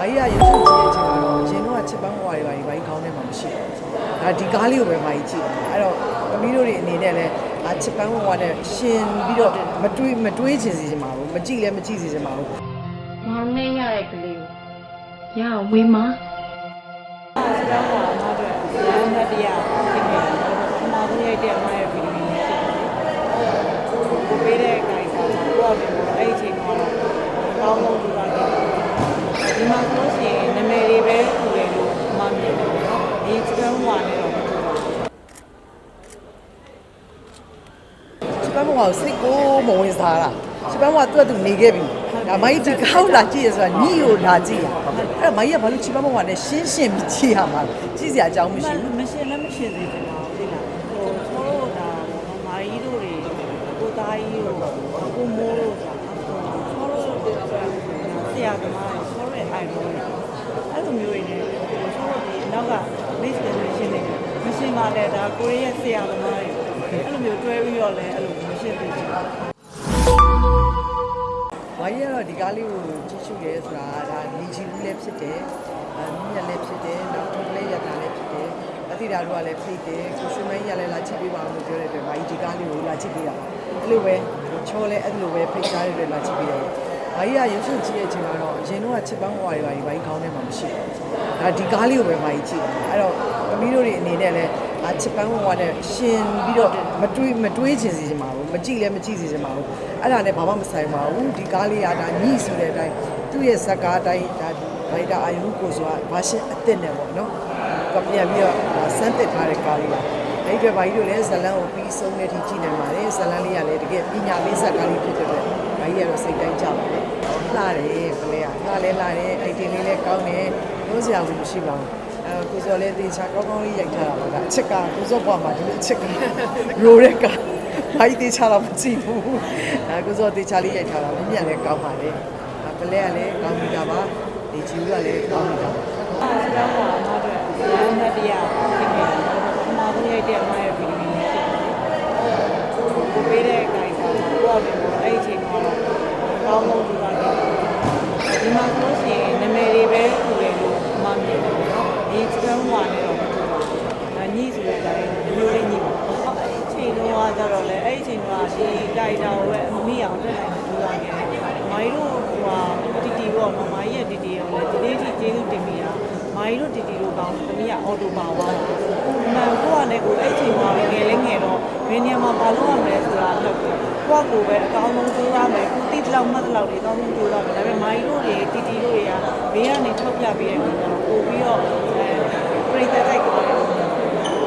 ဘာကြီးကရုပ်ရှင်ကြည့်တဲ့အချိန်မှာတော့အရင်တော့ချစ်ပန်းဘဝတွေဘာကြီးဘာကြီးခေါင်းထဲမှာမရှိဘူး။ဒါဒီကားလေးကိုပဲဘာကြီးကြည့်တယ်။အဲ့တော့သမီးတို့တွေအနေနဲ့လည်းအာချစ်ပန်းဘဝနဲ့ရှင်ပြီးတော့မတွေးမတွေးချင်စီချင်ပါဘူး။မကြည့်လည်းမကြည့်စီချင်ပါဘူးမောင်နဲ့ရတဲ့ကလေးကိုရအောင်ဝေးမဆရာကမအတွက်ရန်တတရားဖြစ်ခဲ့တယ်။အမှားဆုံးရိုက်တဲ့အမှားရဲ့ဗီဒီယိုလေးဖြစ်တယ်။ကိုပေးတဲ့ guide ကကိုကပြောအဲ့ဒီအချိန်ကတော့အကောင်းဆုံးကြိုးစားခဲ့တယ်။ဒီမှာဆိုရှင်နာမည်တွေပဲထူတယ်လို့အမှားမြင်တယ်နော်။ဒီစကန်ဝါနဲ့တော့မတူပါဘူး ။ချစ်ပ န်းဘဝကိုစိတ်ကိုမဝင်စားတာ။ချစ်ပန်းဘဝသူ့အတူနေခဲ့ပြီ။ဒါမိုင်းဒီကောက်လာကြည့်ရဆိုတာညီကိုလာကြည့်ရ။အဲ့တော့မိုင်းကဘာလို့ချစ်ပန်းဘဝနဲ့ရှင်းရှင်းပြီးကြည့်ရမှာလဲ။ကြည့်စရာအကြောင်း။မရှိဘူးမရှင်လည်းမရှင်သေးတယ်နော်သိလား။ဟိုချောတို့ဒါမာကြီးတို့တွေကိုသားကြီးတို့ကိုမိုးတို့ဆိုတာချောတို့ဆရာသမားတွေချောရဲ့ idol တွေအဲ့လိုမျိုးတွေနဲ့ချောတို့ဒီနောက်က list နဲ့မရှင်နေမရှင်ပါလေဒါကိုရီးယားဆရာသမားတွေ အဲ့လိုမျိုးတွဲပြီးတော့လည်းအဲ့လိုမရှင်သေးဘူး။ဘာကြီးကတော့ဒီကားလေးကိုကြည့်ရှုရဲဆိုတာဒါညီချီဘူးလည်းဖြစ်တယ်။အဲမြက်လည်းဖြစ်တယ်။နောက်ထုံးလေးရတာလည်းဖြစ်တယ်။အတိတာတို့ကလည်းဖိတ်တယ်။ကိုရွှေမန်းကြီးကလည်းလာချစ်ပေးပါအောင်လို့ပြောတဲ့အတွက်ဘာကြီးဒီကားလေးကိုလာချစ်ပေးတာ။အဲ့လိုပဲချောလဲအဲ့လိုပဲဖိတ်ထားတဲ့အတွက်လာချစ်ပေးတယ်။ဘာကြီးကရုပ်ရှင်ကြည့်တဲ့အချိန်မှာတော့အရင်တော့ချစ်ပန်းဘဝတွေဘာကြီးဘာကြီးခေါင်းထဲမှာမရှိဘူး။ဒါဒီကားလေးကိုပဲဘာကြီးကြည့်တယ်။အဲ့တော့သမီးတို့တွေအနေနဲ့လည်း အာချစ်ပန်းဘဝနဲ့ရှင်ပြီးတော့မတွေးမတွေးချင်စီချင်ပါဘူး။မကြည့်လည်းမကြည့်စီချင်ပါဘူး။အဲ့ဒါနဲ့ဘာမှမဆိုင်ပါဘူး။ဒီကားလေးကဒါညှိဆိုတဲ့အတိုင်းသူ့ရဲ့ဇက်ကားအတိုင်းဒါဗိုက်တာအာယုကိုဆိုတာဘာရှင်းအစ်စ်နဲ့ပေါ့နော်။ကပြန်ပြီးတော့ဒါစမ်းသစ်ထားတဲ့ကားလေးပါ။အဲ့ဒီအတွက်ဘာကြီးတို့လည်းဇလန်းကိုပြီးဆုံးတဲ့အထိကြည့်နိုင်ပါတယ်။ဇလန်းလေးကလည်းတကယ်ပညာလေးဇက်ကားလေးဖြစ်တဲ့အတွက်ဘာကြီးကတော့စိတ်တိုင်းကြပါတယ်။လှတယ်ပလဲကလှလဲလှတယ်အိုက်တင်လေးလည်းကောင်းတယ်။လို့စရာဘူးမရှိပါဘူး။ အဲကိုစော်လည်းတေချာကောင်းကောင်းလေးရိုက်ထားတာပါကအချက်ကကိုစောဘွားမှာဒီလိုအချက်ကရိုးတဲ့ကဘာကြီးတေချာတော့မကြည့်ဘူးအဲကိုစောတေချာလေးရိုက်ထားတာမြင်လည်းကောင်းပါလေအဲပလဲကလည်းကောင်းပြီတာပါဒီချီကလည်းကောင်းပြီတာပါဆရာကမအတွက်ရန်တတရားဖြစ်ခဲ့တယ်အမှားဆုံးရိုက်တဲ့အမှားရဲ့ဗီဒီယိုလေးဖြစ်တယ်ကိုပေးတဲ့ guide ကကိုကပြောအဲ့ဒီအချိန်ကတော့အကောင်းဆုံးကြိုးစားခဲ့တယ်ဒီမှာဆိုရှင်နာမည်တွေပဲထူတယ်လို့အမှားမြင်တယ်နော်ဒီစကန်ဝါနဲ့တော့မတူပါဘူးဒါညှိဆိုတဲ့အတိုင်းမျိုးလေးညှိပါအဲ့ဒီအချိန်တော့ကျတော့လေအဲ့ ဒီအချိန်ကဒီတိုင်တာကိုပဲအမိအောင်တက်နိုင်ကြိုးစားခဲ့တယ်မိုင်းတို့ဟိုဟာတီတီပေါ့နော်မိုင်းရဲ့တီတီရောလေဒီနေ့ထိကျေးဇူးတင်မိတာမိုင်းတို့တီတီတို့ကောင်းသမီးကအော်တိုပါသွားတာမှန်ကိုကလည်းကိုအဲ့ချိန်မှာငယ်လေးငယ်တော့ဘယ်နေရာမှာဘာလုပ်ရမလဲဆိုတာလောက်တယ်ကိုကကိုပဲအကောင်းဆုံးကြိုးစားမယ်ကိုတိတလောက်မှတ်တလောက်တွေအကောင်းဆုံးကြိုးစားမယ်ဒါပေမဲ့မိုင်းတို့တွေတီတီတို့တွေကဘေးကနေထောက်ပြပေးတဲ့အခါကျတော့ပို့ပြီးတော့အဲပြိတ္တတိုက်ကိုတယ်။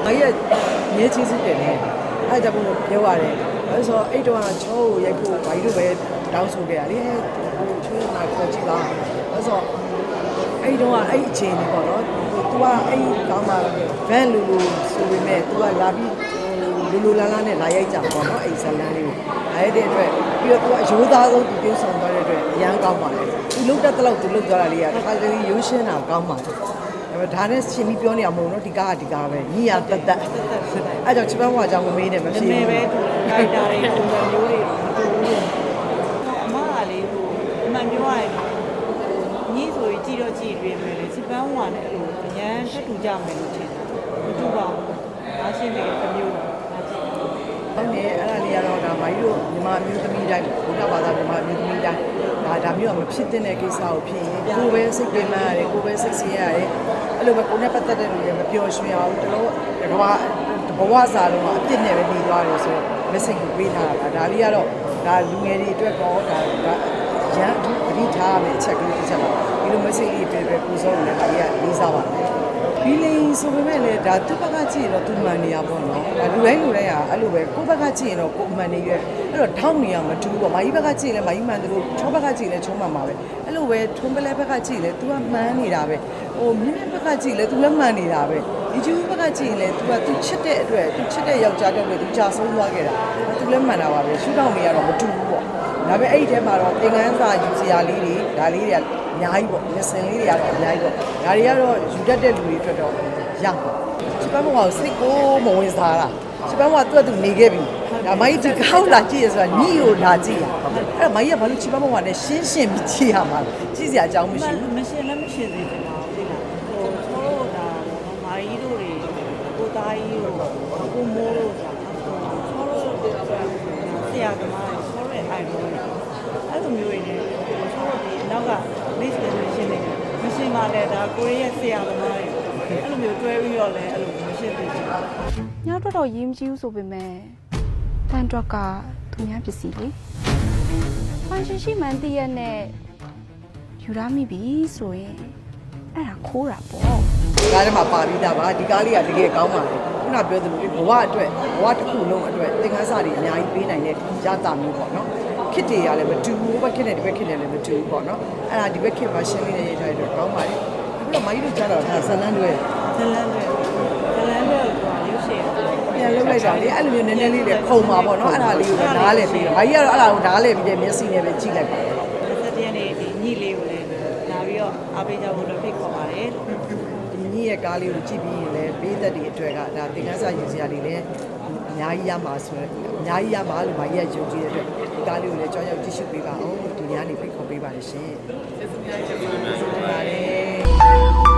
ငါကြီးကမြဲချင်းစစ်တယ်လေ။အဲဒါကြောင့်မို့လို့ပြောရတယ်။ အဲဆိုတော့အဲ့တော့ကချောကိုရိုက်ဖို့ဘာကြီးတို့ပဲတောင်းဆိုခဲ့ရလေ။ဟိုချွေးမှာခေါ်ကြည့်ပါ။အဲဆိုတော့အဲ့တော့ကအဲ့အချိန်လေးပေါ့နော်။ तू ကအဲ့ကောင်းတာဗန်လူလူဆိုပေမဲ့ तू ကလာပြီးလူလူလာလာနဲ့လာရိုက်ကြပေါ့နော်အဲ့ဇလန်းလေးကို။အဲ့ဒီအတွက်ပြီးတော့ तू ကအရိုးသားဆုံးသူပြုဆောင်သွားတဲ့အတွက်အရန်ကောင်းပါလေ။ तू လုတ်တက်တဲ့လောက် तू လုတ်သွားတာလေးကတစ်ခါတလေရိုးရှင်းတာကောင်းပါလေ။ ဒါပေမဲ့ဒါနဲ့ရှင်ပြီးပြောနေအောင်မဟုတ်နော်ဒီကားကဒီကားပဲညီရတက်တက်အဲ့ကြောင့်ချစ်ပန်းဘွားအကြောင်းမမေးနဲ့မနာဖြစ်မည်ဘူးပဲတူတယ်ဒါတာတွေပုံစံမျိုးတွေမတူဘူးအမကလေဟိုအမှန်ပြောရရင်ညီဆိုရင်ကြည့်တော့ကြည့်ရွေးမယ်လေစပန်းဝါနဲ့အဲ့လိုအရန်ထပ်တူကြမယ်လို့ထင်တာမတူပါဘူးဒါရှင်းတယ်တစ်မျိုးဒါကြည့်ဟုတ်နေအဲ့ဒါလေးကတော့ဒါမာကြီးတို့မြန်မာအမျိုးသမီးတိုင်းဘုရားဘာသာမြန်မာအမျိုးသမီးတိုင်းဒါဒါမျိုးကမဖြစ်တဲ့ကိစ္စကိုဖြစ်ရင်ကိုယ်ပဲစိတ်ပင်ပန်းရတယ်ကိုယ်ပဲစိတ်ဆင်းရတယ် အဲ့လိုပဲကိုယ်နဲ့ပတ်သက်တဲ့လူတွေမပျော်ရွှင်အောင်တလို့တကဘာဘဝစာလုံးကအပြစ်နဲ့ပဲနေသွားတယ်ဆိုတော့ message ကိုပေးထားတာဒါလေးကတော့ဒါလူငယ်တွေအတွက်ကောဒါဒါရန်အထူးပဋိထားရမယ့်အချက်ကလေးတစ်ချက်ပါဒီလို message လေးပဲပဲကိုစောလည်းဒါလေးကလေးစားပါတယ်ဘီလင်းဆိုပေမဲ့လည်းဒါသူ့ဘက် ကကြည့်ရင်တော့သူမှန်နေရပါတော့။ဒါလူတိုင်းလူတိုင်းကအဲ့လိုပဲကိုယ့်ဘက်ကကြည့်ရင်တော့ကိုယ်မှန်နေရွယ်အဲ့တော့ထောက်နေရမတူဘူးပေါ့။မာကြီးဘက်ကကြည့်ရင်လည်းမာကြီးမှန်တယ်လို့ချောဘက်ကကြည့်ရင်လည်းချောမှန်ပါပဲ။အဲ့လိုပဲထုံးပလဲဘက်ကကြည့်ရင်လည်း तू ကမှန်နေတာပဲ။ဟိုမြင့်မြင့်ဘက်ကကြည့်ရင်လည်း तू လည်းမှန်နေတာပဲ။ဒီကျူးဘက်ကကြည့်ရင်လည်း तू က तू ချစ်တဲ့အတွက် तू ချစ်တဲ့ယောက်ျားတဲ့အတွက် तू ကြာဆုံးသွားခဲ့တာ။ तू လည်းမှန်တာပါပဲ။ရှုထောင့်တွေကတော့မတူဘူးပေါ့။ဒါပေမဲ့အဲ့ဒီထဲမှာတော့သင်္ကန်းစာယူစရာလေးတွေဒါလေးတွေကအများကြီးပေါ့။လက်စင်လေးတွေကတော့အများကြီးပေါ့။ဒါတွေကတော့ယူတတ်တဲ့လူတွေအတွက်တော့ ရပါချစ်ပန်းဘဝကိုစိတ်ကိုမဝင်စားတာချစ်ပန်းဘဝသူ့အတူနေခဲ့ပြီဒါမိုင်းဒီကောက်လာကြည့်ရဆိုတာညီကိုလာကြည့်ရအဲ့တော့မိုင်းကဘာလို့ချစ်ပန်းဘဝနဲ့ရှင်းရှင်းပြီးကြည့်ရမှာလဲကြည့်စရာအကြောင်းမရှိဘူးမရှင်လည်းမရှရှင်စေချင်တာသိလားဟိုချောတို့ဒါပေါ့နော်မာကြီးတို့တွေကိုသားကြီးတို့ကိုမိုးတို့ဆိုတာချောတို့ဆရာသမားတွေချောရဲ့ idol တွေအဲ့လိုမျိုးတွေနဲ့ချောတို့ဒီအနောက်က list တွေရှင်နေမရှင်ပါနဲ့ဒါကိုရီးယားဆရာသမားတွေ အဲ့လိုမျိုးတွဲပြီးတော့လည်းအဲ့လိုမရှင်သေးချင်ဘူးညောက်တော့တော့ရင်းမကြည့်ဘူးဆိုပေမဲ့ဖန်တော့ကသူများပစ္စည်းလေဖန်ရှိရှိမှန်တည့်ရက်နဲ့ယူရမိပြီဆိုရင်အဲ့ဒါခိုးတာပေါ့ကားထဲမှာပါပြီးသားပါဒီကားလေးကတကယ်ကောင်းပါလေခုနပြောသလိုဘဝအတွက်ဘဝတစ်ခုလုံးအတွက်သင်ခန်းစာတွေအများကြီးပေးနိုင်တဲ့ရတာမျိုးပေါ့နော်ခစ်တွေကလည်းမတူဘူးဘက်ခစ်နဲ့ဒီဘက်ခစ်နဲ့လည်းမတူဘူးပေါ့နော်အဲ့ဒါဒီဘက်ခစ်မှာရှင်းလေးနဲ့ရေးထားတဲ့အတွက်ကောင်းပါလေအခု တော့မိုင်းတို့ကြားတော့ဒါဇလန်းတွေဇလန်တွေဇလန်တွေကရုပ်ရှင်ပြန်လုပ်လိုက်တာလေအဲ့လိုမျိုးနည်းနည်းလေးလည်းခုံပါပေါ့နော်အဲ့ဒါလေးကိုပဲနားလည်ပြီးတော့မိုင်းကတော့အဲ့ဒါကိုနားလည်ပြီးတဲ့မျက်စိနဲ့ပဲကြည့်လိုက်ပါတစ်ရက်နေ့ဒီညလေးကိုလည်းလာပြီးတော့အားပေးကြဖို့တော့ဖိတ်ခေါ်ပါတယ်ဒီမြင့်ရဲ့ကားလေးကိုကြည့်ပြီးရင်လည်းဘေးသက်တွေအတွက်ကဒါသင်ခန်းစာယူစရာတွေလည်းအများကြီးရမှာဆိုရယ်အများကြီးရမှာလို့မိုင်းရဲ့ယုံကြည်တဲ့အတွက်ဒီကားလေးကိုလည်းကြောက်ရွံ့ကြည့်ရှုပေးပါဦးဒီညနေဖိတ်ခေါ်ပေးပါလိမ့်ရှင်ကျေးဇူးများတင်ပါတယ် Bye.